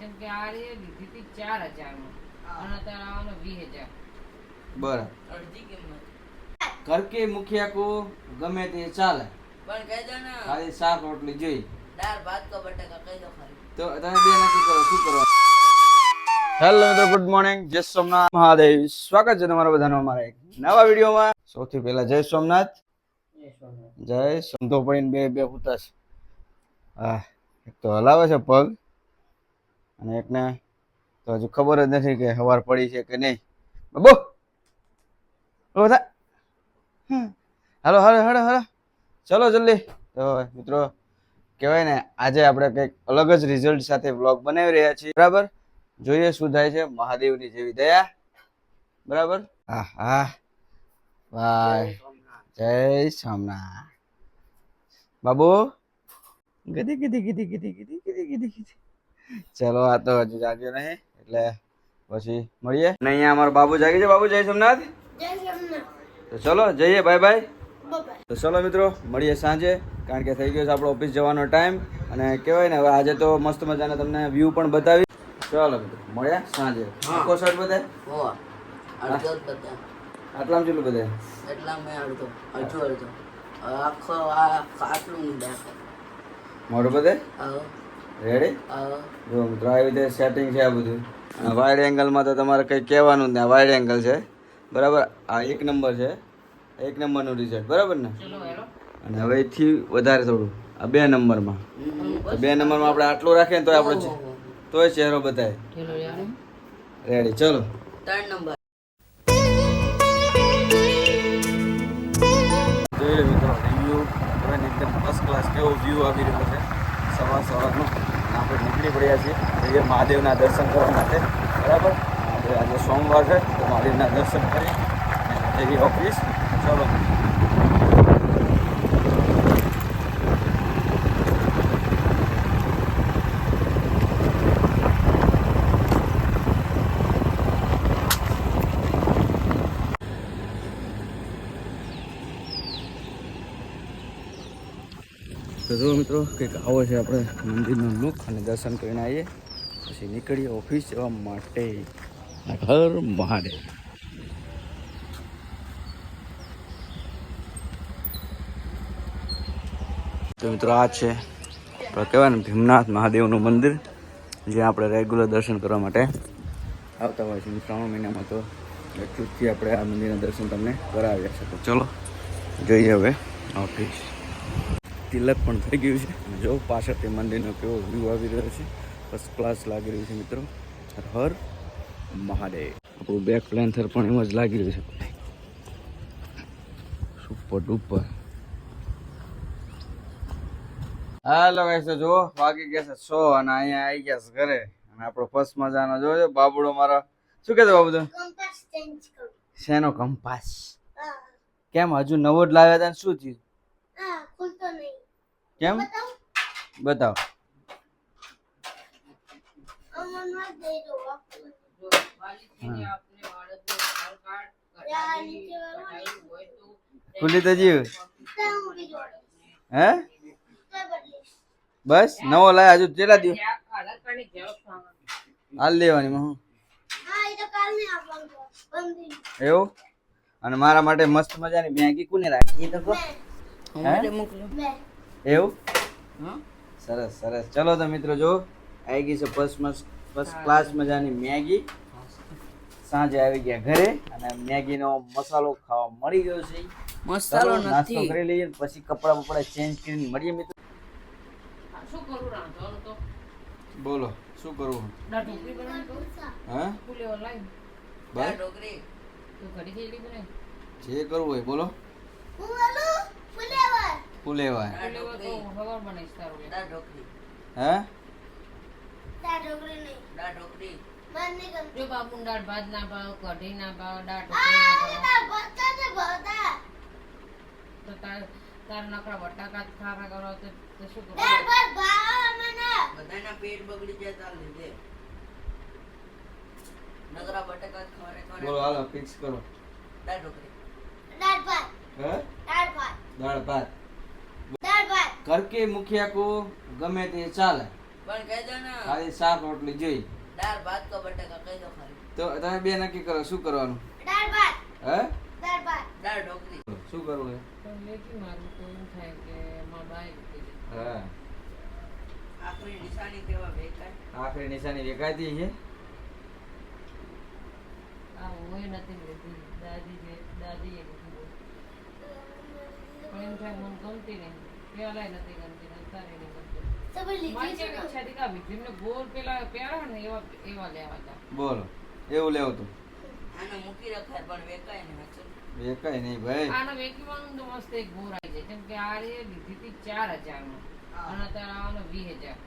જેમ કે આ લીધી હતી ચાર હજારમાં અને અત્યારે આવવાનો વીસ હજાર. બરાબર. અડધી કિંમત. ઘર કે મુખિયા કો ગમે તે ચાલે. પણ કહી દો ને. ખાલી શાક રોટલી જોઈ. દાળ ભાત કો બટાકા કહી દો ખાલી. તો તમે બે નક્કી કરો શું કરો? હેલો મિત્રો ગુડ મોર્નિંગ જય સોમનાથ. મહાદેવ. સ્વાગત છે તમારા બધાનો અમારા એક નવા વિડીયોમાં. સૌથી પહેલા જય સોમનાથ. જય સંતો પડીને બે બે ઉતાસ હા એક તો હલાવે છે પગ. અને એકને તો હજુ ખબર જ નથી કે સવાર પડી છે કે નહીં. બબો! બધા! હાલો હાલો હાલો હાલો. ચલો જલ્દી. તો મિત્રો કહેવાય ને આજે આપણે કંઈક અલગ જ રિઝલ્ટ સાથે વ્લોગ બનાવી રહ્યા છીએ. બરાબર? જોઈએ શું થાય છે મહાદેવની જેવી દયા. બરાબર? હા હા ભાઈ જય સોમનાથ બાબુ? ગધી ગધી ગધી ગધી ગધી ગધી ગધી ગધી. ચલો આ તો હજુ જાગ્યો નહીં. એટલે પછી મળીએ. ને અહીંયા અમારો બાબુ જાગી છે? બાબુ જય સોમનાથ. તો ચલો જઈએ. Bye bye. તો ચલો મિત્રો મળીએ સાંજે કારણ કે થઈ ગયો છે આપણો ઓફિસ જવાનો ટાઈમ. અને કહેવાય ને હવે આજે તો મસ્ત મજાના તમને વ્યૂ પણ બતાવી ચલો મિત્રો મળ્યા સાંજે. આખો શર્ટ બધે? હો ચેલું બધે. આટલામાં એટલા મેં અડધો અડધો અડધો. આખો આ આટલું નહીં બધે? આવો રેડી જો મિત્રો આવી રીતે સેટિંગ છે આ બધું. વાઇડ એંગલમાં તો તમારે કંઈ કહેવાનું જ નહીં. વાઇડ એંગલ છે. બરાબર? આ એક નંબર છે. એક નંબરનું રિઝલ્ટ બરાબર ને? અને હવે એથી વધારે થોડું. આ બે નંબરમાં બે નંબરમાં આપણે આટલું રાખીએ ને તો આપણો તોય ચહેરો બતાય. રેડી ચલો. ત્રણ નંબર જોઈ લો મિત્રો હવે એકદમ ફર્સ્ટ ક્લાસ કેવો વ્યૂ આવી રહ્યો છે? સવાર સવારનું આપણે નીકળી પડ્યા છીએ. જઈએ મહાદેવના દર્શન કરવા માટે. બરાબર? આપણે આજે સોમવાર છે, તો મહાદેવના દર્શન કરી જઈએ ઓફિસ. ચલો. તો જો મિત્રો, કંઈક આવો છે આપણે મંદિરનો મુખ અને દર્શન કરીને આવીએ. પછી નીકળીએ ઓફિસ જવા માટે. હર મહાદેવ. તો મિત્રો, આ છે કહેવાય ને ભીમનાથ મહાદેવનું મંદિર, જ્યાં આપણે રેગ્યુલર દર્શન કરવા માટે આવતા હોય છે ત્રણ મહિનામાં તો ચૂકથી આપણે આ મંદિરના દર્શન તમને કરાવી શકો ચલો, જોઈએ હવે ઓફિસ. તિલક પણ થઈ ગયું છે. જો જો પાછળથી મંદિરનો કેવો વ્યૂ આવી રહ્યો છે. ફર્સ્ટ ક્લાસ લાગી રહ્યું છે મિત્રો. હર મહાદેવ. આપણું બેક પ્લેન્થર પણ એમ જ લાગી રહ્યું છે. સુપર ડુપર હાલો ગાઈસ તો જો વાગી ગયા છે સો અને અહીંયા આવી ગયા છે ઘરે. અને આપણો ફર્સ્ટ મજાનો જોજો બાબુડો મારો. શું કહેતો બાબુ કંપાસ શેનો કંપાસ કેમ? હજુ નવો જ લાવ્યા હતા શું થયું? કેમ? બતાવો. ખુલી તો હે? બસ નવો લાય. હજુ કેટલા દિવસ? હાલ લેવાની માં એવું? અને મારા માટે મસ્ત મજાની મેગી કોને રાખી? એ તો મોકલું એવું? સરસ સરસ. ચલો તો મિત્રો જો આવી ગઈ છે ફર્સ્ટ મસ્ત ફર્સ્ટ ક્લાસ મજાની મેગી. સાંજે આવી ગયા ઘરે અને મેગીનો મસાલો ખાવા મળી ગયો છે. મસાલો નાસ્તો કરી લઈએ પછી કપડા બપડા ચેન્જ કરીને મળીએ મિત્રો. શું કરું રાંધવાનું તો. બોલો શું કરવું હા? જે કરવું હોય બોલું. પુલેવા બધાના પેટ બગડી જાય તાર નકરા બટાકા ખવરે ખવરે બોલો ફિક્સ કરો. દાળ ભાત. દાળ ભાત. ઘર કે મુખિયા કો ગમે તે ચાલે. પણ કહી દો ને ખાલી શાક રોટલી જોઈ. દાળ ભાત કો બટાકા કહી દો ખાલી. તો તમે બે નક્કી કરો શું કરવાનું? દાળ ભાત. હે? દાળ ભાત. દાળ ઢોકળી. શું કરવું હે પણ લેકી મારું તો એમ થાય કે મારા બાઈ. હા. આખરી નિશાની કેવા વેકાય આખરી નિશાની વેકાતી છે? આ હોય નથી લીધી દાદી દાદી પણ એમ થાય મને ગમતી નહીં પેલાય નથી ગમતી અત્યારે નહીં ગમતી મારી કેવી ઈચ્છા હતી કે વિક્રમને ગોળ પેલા પહેરા ને એવા એવા લેવા હતા બોલો એવું લેવું તું? આને મૂકી રખાય પણ વેકાય ને વચ્ચે. વેકાય નહીં ભાઈ. આનો વેકીવાનું તો મસ્ત એક ગોળ આવી જાય. કેમ કે આ રે લીધી હતી ચાર હજારમાં અને અત્યારે આવવાનો વીસ હજાર.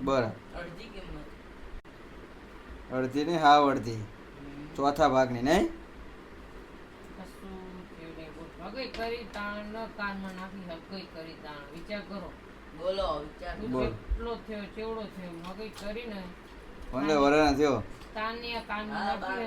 બરાબર. અડધી કિંમત. અડધી નહીં હા અડધી. ચોથા ભાગની નહીં કશું થયું નહીં બોલ હગઈ કરી તાણ ન કાનમાં નાખી હકઈ કરી તાણ. વિચાર કરો. બોલો વિચાર. તું બોલ. થયો ચેવડો થયો મગઈ કરીને પંદર વર્ષ થયો. તાનની આ બાર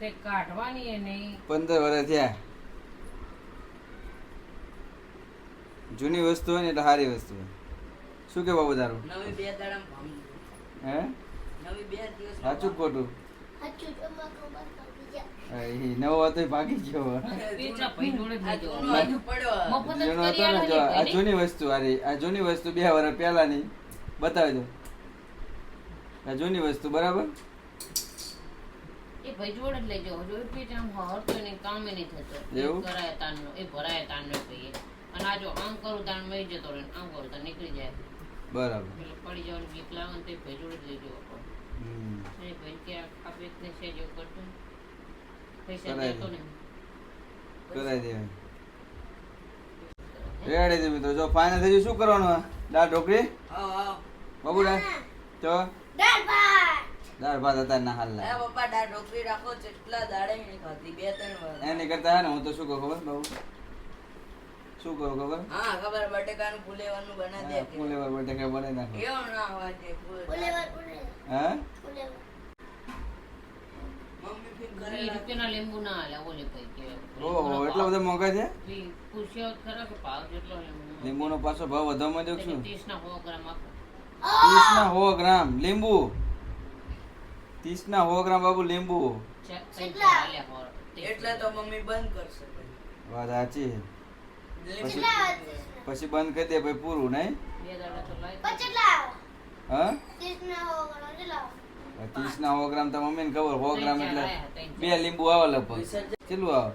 તે કાઢવાની એ નહીં. પંદર વર્ષ થયા. જૂની વસ્તુ હોય ને એટલે સારી વસ્તુ હોય. શું કે બાબુ તારું નવી બે દાડામાં હે? નવી બે દિવસ સાચું ખોટું? હાચું નવો હતો ભાગી ગયો પેચા ભાઈ જોડે જ આ લઈ જૂનો જવાનું. હજુ પડ્યો મફત જ જૂનો હતો કરી ને જો આ આલવાની જૂની વસ્તુ હારી આ જૂની વસ્તુ બે વર્ષ પહેલાની. બતાવી દો આ જૂની વસ્તુ બરાબર? એ ભાઈ જોડે જ લઈ જાઓ. જો એ પેચ આમ હરતો નહીં કામે નહીં થતો. એવું? કરાય તાનનો એ ભરાય તાનનો કહીએ અને આ જો આમ કરું તાન મરી જતો રહે આમ કરું તાન નીકળી જાય. બરાબર. એટલે પડી જવાનું બીક લાગે તો ભાઈ જોડે જ લઈ હમ. એ ભાઈ કે આ વ્યક્તિ છે જેવું કરતો દે. રેડી છે મિત્રો. જો ફાઇનલ થઈ ગયું. શું કરવાનું દાળ ઢોકળી? બાબુ દાળ તો દાળ ભાત. દાળ ભાત હતા ના હાલ લાય. પપ્પા દાળ ઢોકળી રાખો જેટલા દાડે નહીં ખાધી બે ત્રણ વાર એની કરતા હે ને હું તો શું કહું ખબર? બાબુ? શું કહું ખબર? હા ખબર બટેકાનું ફુલેવાનું બના દે ફુલેવર બટેકા બનાવી નાખો. એવું ના હોય ફુલેવર હે? ફુલેવર. રૂપિયાના લીંબુ ના હાલે ઓલે ભાઈ કે ઓહો એટલા બધા મોંઘા છે પૂછ્યો ખરા કે ભાવ જેટલો લીંબુ લીંબુનો પાછો ભાવ વધવા માંડ્યો છું શું ત્રીસ ના હો ગ્રામ આપો ત્રીસ ના સો ગ્રામ લીંબુ ત્રીસ ના સો ગ્રામ બાબુ લીંબુ એટલે તો મમ્મી બંધ કરશે વાત સાચી પછી બંધ કરી દે ભાઈ પૂરું નહીં બે દાડા તો લાવી પછી કેટલા હા ત્રીસ ના હો ગણો કેટલા ત્રીસ ના સો ગ્રામ તો મમ્મીને ખબર સો ગ્રામ એટલે બે લીંબુ આવે લગભગ કેટલું આવે?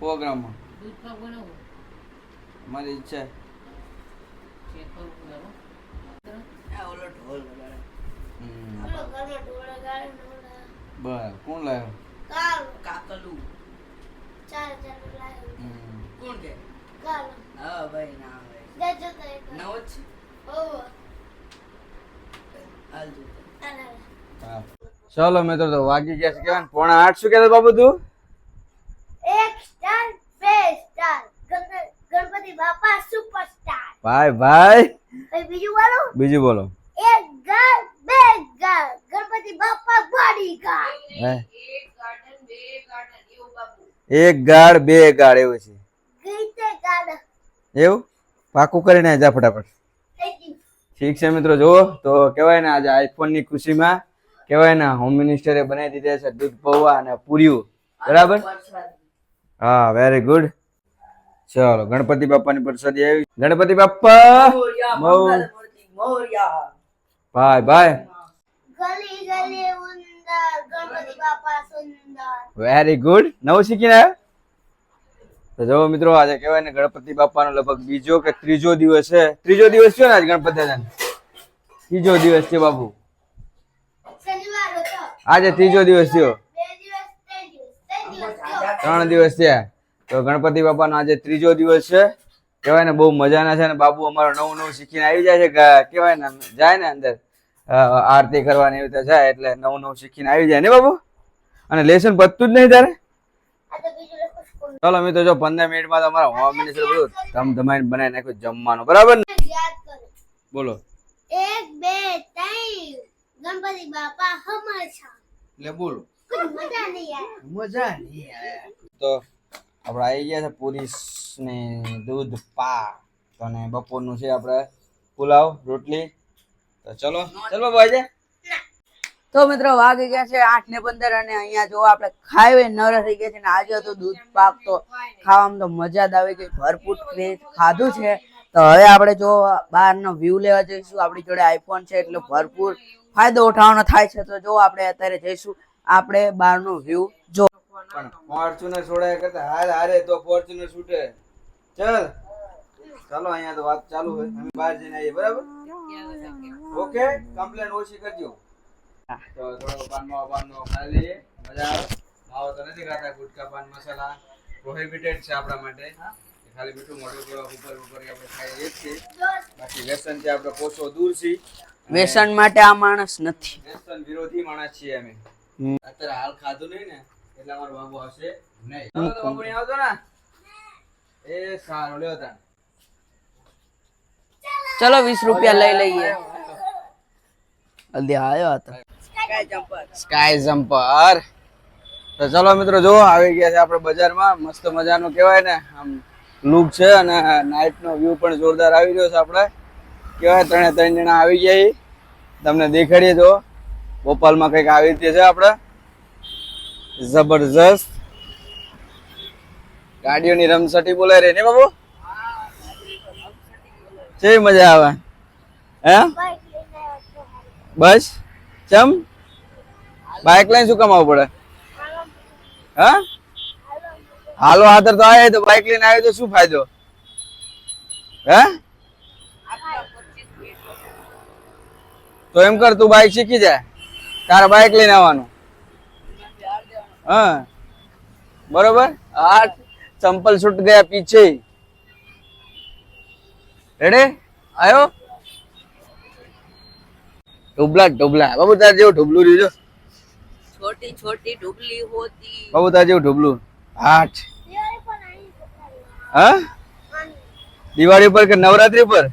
સો બનાવું. મારી ઈચ્છા. બરાબર. કોણ લાવ્યો કાકલું. ચાર ચાર લાવ્યો હમ. કોણ કે? હા ભાઈ ના નવો જ છે ઓહો હાલ તું આલા હા. ચાલો મિત્રો તો વાગી ગયા છે કેવાય પોણા આઠ શું કહેતો બાબુ તું? એક સ્ટાર બે સ્ટાર ગણપતિ બાપા સુપરસ્ટાર ભાઈ ભાઈ. બીજું બોલો. બીજું બોલો. એક ગાળ બે ગાળ ગણપતિ બાપા બોડી ગાર્ડ એક ગાર્ડન બે ગાડ એવું એક ગાળ બે ગાળ. એવું? છે એવું પાકું કરીને જા ફટાફટ. ઠીક છે મિત્રો જુઓ. તો કહેવાય ને આજે આઈફોનની ખુશીમાં કહેવાય ને હોમ મિનિસ્ટરે બનાવી દીધા છે દૂધ પૌવા અને પૂર્યું બરાબર? હા વેરી ગુડ ચલો ગણપતિ બાપાની પ્રસાદી આવી. ગણપતિ બાપા! બહુ ભાઈ ભાઈ. ગલી ગલી ઉંદર ગણપતિ બાપા સુંદર. વેરી ગુડ નવું શીખીને આવ્યા? તો જો મિત્રો આજે કહેવાય ને ગણપતિ બાપાનો લગભગ બીજો કે ત્રીજો દિવસ છે. ત્રીજો દિવસ છે ને આજ ગણપતિ દાદાનો ત્રીજો દિવસ છે બાપુ આજે ત્રીજો દિવસ થયો. ત્રણ દિવસ થયો. તો ગણપતિ બાપાનો આજે ત્રીજો દિવસ છે. કહેવાય ને બહુ મજાના છે ને બાબુ અમારો નવું નવું શીખીને આવી જાય છે. કહેવાય ને જાય ને અંદર. આરતી કરવાની એવી રીતે જાય એટલે નવું નવું શીખીને આવી જાય. ને બાબુ? અને લેસન પતતું જ નહીં તારે? ચાલો મિત્રો જો પંદર મિનિટમાં તો અમારા હોમ મિનિસ્ટર બધું ધમ ધમાઈને બનાવી નાખ્યું જમવાનું બરાબર ને? બોલો. એક બે ત્રણ. ગણપતિ બાપા હમેશા. એટલે બોલો. મજા નહીં યાર મજા નહીં તો આપણે આવી ગયા છે પૂરી ને દૂધ પા અને બપોરનું છે આપણે પુલાવ રોટલી. તો ચલો ચલો ભાઈ તો મિત્રો વાગી ગયા છે આઠ ને પંદર અને અહીંયા જો આપણે ખાઈ નર થઈ ગયા છે ને આજે તો દૂધ પાક તો ખાવામાં તો મજા જ આવી ગઈ ભરપૂર ક્રેઝ ખાધું છે. તો હવે આપણે જો બહારનો વ્યૂ લેવા જઈશું આપણી જોડે આઈફોન છે એટલે ભરપૂર ફાયદો ઉઠાવવાનો થાય છે. તો જો આપણે અત્યારે જઈશું આપણે બહારનો વ્યૂ જો પણ ફોર્ચ્યુનર છોડાય કરતા હારે હારે તો ફોર્ચ્યુનર છૂટે. ચલ. ચાલો અહીંયા તો વાત ચાલુ હોય અમે બહાર જઈને આવીએ બરાબર? ઓકે કમ્પ્લેન ઓછી કરજો. તો થોડો પાનનો પાનનો ખાઈ લઈએ મજા આવે. માવો તો નથી ખાતા ગુટકા પાન મસાલા. પ્રોહિબિટેડ છે આપણા માટે. ખાલી મીઠું મોઢું પીવા ઉપર ઉપર આપણે ખાઈએ જ બાકી વ્યસનથી આપણે કોસો દૂર છીએ. વ્યસન માટે આ માણસ નથી. વ્યસન વિરોધી માણસ છીએ અમે. અત્યારે હાલ ખાધું નહીં ને એટલે અમારો બાબુ હશે નહીં. બાબુ આવતો ને. એ સારું લ્યો તા ચલો વીસ રૂપિયા લઈ લઈએ. હલ્દી આવ્યો હતો સ્કાય જમ્પર તો ચલો મિત્રો જો આવી ગયા છે આપણે બજારમાં. મસ્ત મજાનો કહેવાય ને આમ લુક છે અને નાઇટનો વ્યૂ પણ જોરદાર આવી રહ્યો છે આપણે. કહેવાય ત્રણે ત્રણ જણા આવી ગયા. તમને દેખાડીએ જો ભોપાલમાં કંઈક આવી રીતે છે આપણે. જબરજસ્ત. ગાડીઓની રમસટી બોલાય રે ને બાબુ? કેવી મજા આવે? હે? છો બસ? ચમ? બાઇક લઈને શું કમાવું પડે? હા? હાલો હાથર તો આવે તો બાઇક લઈને આવે તો શું ફાયદો? હે? તો એમ કર, તું બાઇક શીખી જાય. તારા બાઇક લઈને આવવાનું. હા. બરોબર? આ ચંપલ છૂટ ગયા પીછે. રેડે આયો? ઢોબલા ઢોબલા બાબુ, તાર જેવો ઢોબલું રહ્યું છે छोटी છોટી होती હોતી. બાબુ તાર आठ દિવાળી પણ હા? દિવાળી પર કે નવરાત્રી પર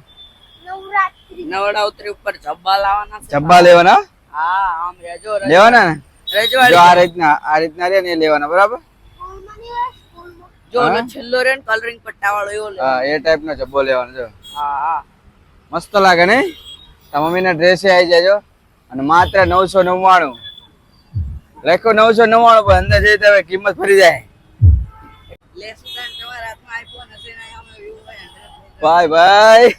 નવરાત્રી ઉપર જબ્બા લાવવાના છે. લેવાના? હા આમ રેજો રેજો. લેવાના ને? જો આ રીતના આ રીતના રે ને લેવાના બરાબર? જો છેલ્લો રે કલરિંગ પટ્ટા વાળો એવો હા એ ટાઈપ નો જબ્બો લેવાનો જો. હા હા. મસ્ત લાગે ને તાર મમ્મી ના ડ્રેસે આવી જાજો. અને માત્ર નવસો નવ્વાણું. લખો નવસો નવ્વાણું પણ અંદર જઈ તમે કિંમત ફરી જાય. ભાઈ ભાઈ.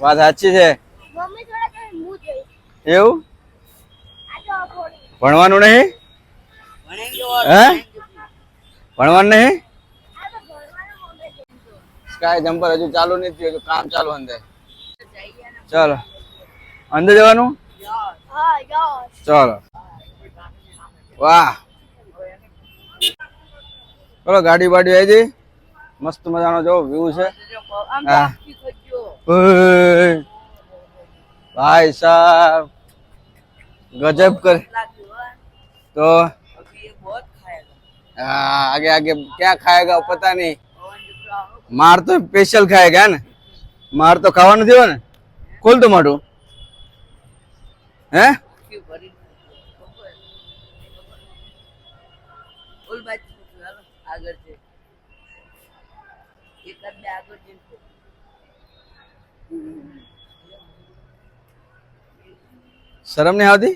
વાત સાચી છે. એવું? ભણવાનું નહીં? હે? ભણવાનું નહીં આ તો ભણવાનું મમ્મી જોઈશ સ્કાય જમ્પર હજુ ચાલુ નથી થયું હજુ કામ ચાલુ અંદર ચાલો અંદર જવાનું હા યસ ચાલો વાહ ચલો ગાડી બાડી આવી જઈ મસ્ત મજાનો જો વ્યૂ છે આમ હા. આખી ખજ્યો ઓય. ભાઈ સાહેબ ગજબ કર લાગ્યું હો તો अभी ये बहुत खाएगा हाँ, आगे आगे क्या खाएगा वो पता नहीं માર તો સ્પેશિયલ ખાય ગયા ને? માર તો ખાવાનું થયો ને? ખોલ તો મારું હે? શરમ નહીં આવતી?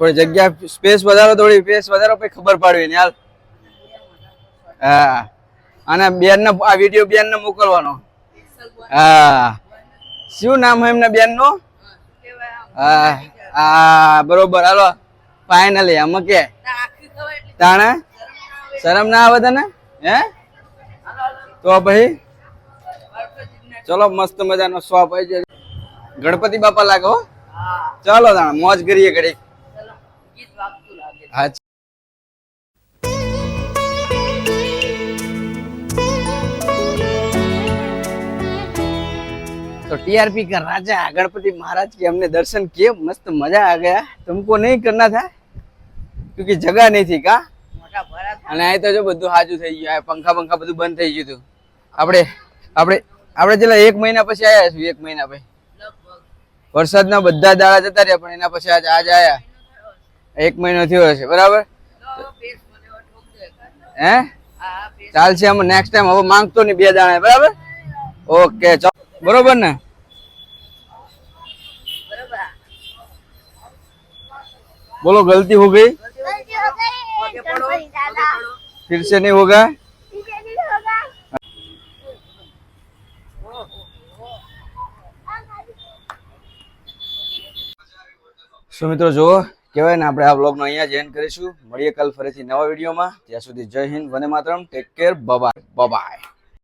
થોડી જગ્યા સ્પેસ વધારો થોડી સ્પેસ વધારો પછી ખબર પાડવી ને હાલ. હા. અને બેન ને આ વીડિયો બેન ને મોકલવાનો. હા. શું નામ હોય એમના બેનનું હા. હા બરોબર. હાલો. ફાઇનલી અમે કે. તાણે? શરમ ના આવે તને? હે? તો પછી ચલો મસ્ત મજાનો શોપ આવી જાય ગણપતિ બાપા લાગો. ચાલો તાણે મોજ કરીએ ઘડી હા तो टीआरपी का राजा गणपति महाराज के हमने दर्शन किए मस्त मजा आ गया तुमको नहीं करना था क्योंकि जगह नहीं थी का મોટા ભરા અને અહીં તો જો બધું હાજુ થઈ ગયું આ પંખા પંખા બધું બંધ થઈ ગયું હતું આપણે આપણે આપણે છેલ્લા એક મહિના પછી આવ્યા છું એક મહિના પછી લગભગ વરસાદના બધા દાડા જતા રહ્યા પણ એના પછી આજ આજ આયા એક મહિનો થયો હશે બરાબર હે ચાલશે અમે નેક્સ્ટ ટાઈમ હવે માંગતો નહીં બે દાણા બરાબર ઓકે ચાલો બરોબર ને बोलो गलती हो गई गलती हो गई गणपति दादा फिर से नहीं होगा इसे नहीं होगा શું મિત્રો જુઓ કહેવાય ને આપણે આ બ્લોગનો અહીંયા જ એન્ડ કરીશું મળીએ કાલ ફરીથી નવા વિડીયોમાં ત્યાં સુધી Jai Hind Vande Mataram take care bye bye bye bye